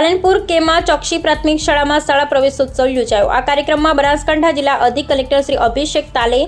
પાલનપુર કેમાં ચોકસી પ્રાથમિક શાળામાં શાળા પ્રવેશોત્સવ યોજાયો. આ કાર્યક્રમમાં બનાસકાંઠા જિલ્લા અધિક કલેક્ટર શ્રી અભિષેક તાલે,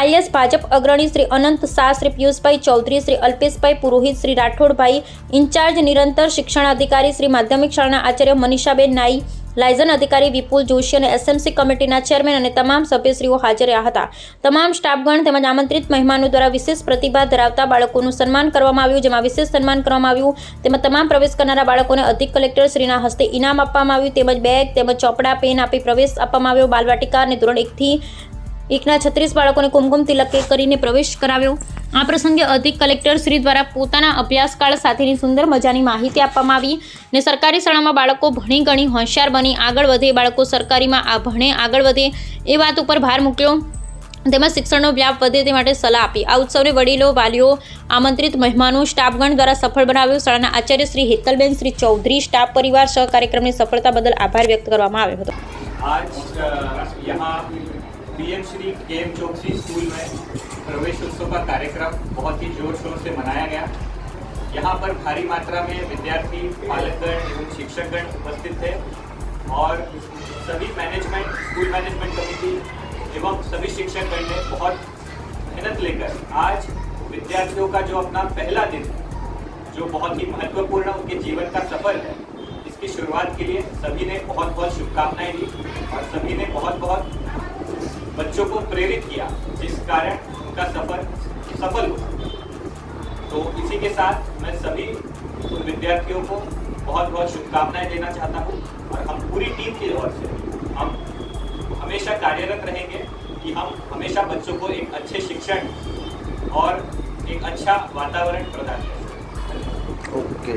આઈએસ ભાજપ અગ્રણી શ્રી અનંત શાહ, શ્રી પિયુષભાઈ ચૌધરી, શ્રી અલ્પેશભાઈ પુરોહિત, શ્રી રાઠોડભાઈ ઇન્ચાર્જ, નિરંતર શિક્ષણ અધિકારી શ્રી માધ્યમિક શાળાના આચાર્ય મનીષાબેન નાઈ લાયઝન અધિકારી વિપુલ જોશી અને એસએમસી કમિટીના ચેરમેન અને તમામ સભ્યશ્રીઓ હાજર રહ્યા હતા. તમામ સ્ટાફગણ તેમજ આમંત્રિત મહેમાનો દ્વારા વિશેષ પ્રતિભા ધરાવતા બાળકોનું સન્માન કરવામાં આવ્યું, જેમાં વિશેષ સન્માન કરવામાં આવ્યું. તેમજ તમામ પ્રવેશ કરનારા બાળકોને અધિક કલેક્ટર શ્રીના હસ્તે ઇનામ આપવામાં આવ્યું. તેમજ બેગ તેમજ ચોપડા, પેન આપી પ્રવેશ આપવામાં આવ્યો. બાલવાટિકા અને ધોરણ એકથી એકના છત્રીસ બાળકોને કુમકુમ તિલક કરીને પ્રવેશ કરાવ્યો. આ પ્રસંગે અધિક કલેક્ટર શ્રી દ્વારા પોતાના અભ્યાસકાળ સાથેની સુંદર મજાની માહિતી આપવામાં આવી ને સરકારી શાળામાં બાળકો ભણી ગણી હોશિયાર બની, આગળ વધે, બાળકો સરકારીમાં આ ભણે, આગળ વધે એ વાત ઉપર ભાર મૂક્યો. તેમજ શિક્ષણનો વ્યાપ વધે તે માટે સલાહ આપી. આ ઉત્સવને વડીલો, વાલીઓ, આમંત્રિત મહેમાનો, સ્ટાફગણ દ્વારા સફળ બનાવ્યો. શાળાના આચાર્ય શ્રી હેતલબેન, શ્રી ચૌધરી, સ્ટાફ પરિવાર સહ કાર્યક્રમની સફળતા બદલ આભાર વ્યક્ત કરવામાં આવ્યો હતો. पीएम श्री के एम चौकसी स्कूल में प्रवेश उत्सव का कार्यक्रम बहुत ही ज़ोर शोर से मनाया गया। यहाँ पर भारी मात्रा में विद्यार्थी, पालकगण एवं शिक्षकगण उपस्थित थे और सभी मैनेजमेंट स्कूल मैनेजमेंट कमेटी एवं सभी शिक्षकगण ने बहुत मेहनत लेकर आज विद्यार्थियों का जो अपना पहला दिन, जो बहुत ही महत्वपूर्ण उनके जीवन का सफल है, इसकी शुरुआत के लिए सभी ने बहुत बहुत शुभकामनाएँ दी और सभी ने बहुत बहुत बच्चों को प्रेरित किया, जिस कारण उनका सफ़र सफल हुआ। तो इसी के साथ मैं सभी उन विद्यार्थियों को बहुत बहुत शुभकामनाएँ देना चाहता हूँ और हम पूरी टीम की ओर से हम हमेशा कार्यरत रहेंगे कि हम हमेशा बच्चों को एक अच्छे शिक्षण और एक अच्छा वातावरण प्रदान करें। ઓકે